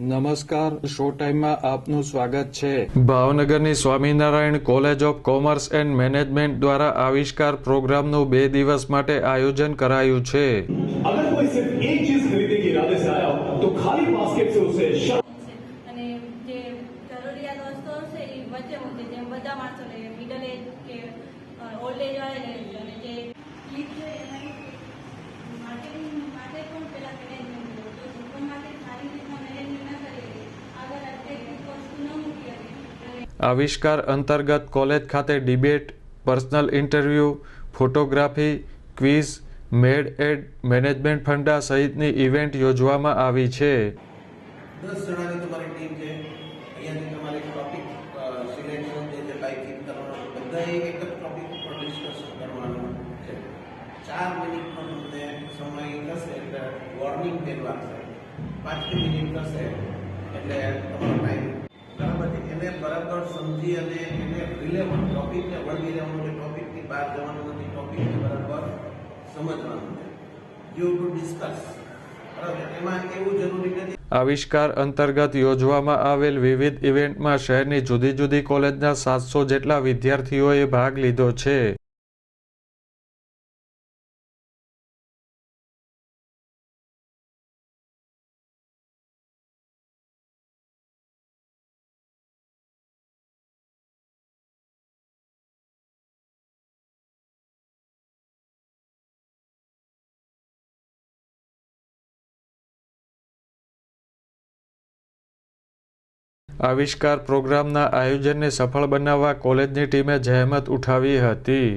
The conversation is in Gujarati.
નમસ્કાર શો ટાઈમમાં આપનું સ્વાગત છે ભાવનગરની Swaminarayan college of commerce and management દ્વારા આવિષ્કાર પ્રોગ્રામનું બે દિવસ માટે આયોજન કરાયું છે अगर कोई सिर्फ एक चीज खरीदने के इरादे से आया हो तो खाली बास्केट से उसे शर्ट છે અને જે જરૂરિયાત વસ્તુઓ છે એ વચ્ચે મૂકે જેમ બધા માણસો લે મિડલ એજ કે ઓલ્ડ એજ વાળા આવિષ્કાર અંતર્ગત કોલેજ ખાતે debate, personal interview, photography, quiz, mad ad management funda સહિતની ઇવેન્ટ યોજવામાં આવી છે. એટલે તમારો ટાઈમ એને બરાબર સમજી અને એને રિલેવન્ટ ટોપિકને વળગી રહેવાનું છે ટોપિકની બહાર જવાનું નથી ટોપિકને બરાબર સમજવાનું છે. યુ ટુ ડિસ્કસ બરાબર? એમાં એવું જરૂરી નથી. આવિષ્કાર અંતર્ગત યોજવામાં આવેલ વિવિધ ઇવેન્ટમાં શહેરની જુદી જુદી કોલેજના સાતસો જેટલા વિદ્યાર્થીઓએ ભાગ લીધો છે. આવિષ્કાર પ્રોગ્રામના આયોજનને સફળ બનાવવા કોલેજની ટીમે જહેમત ઉઠાવી હતી.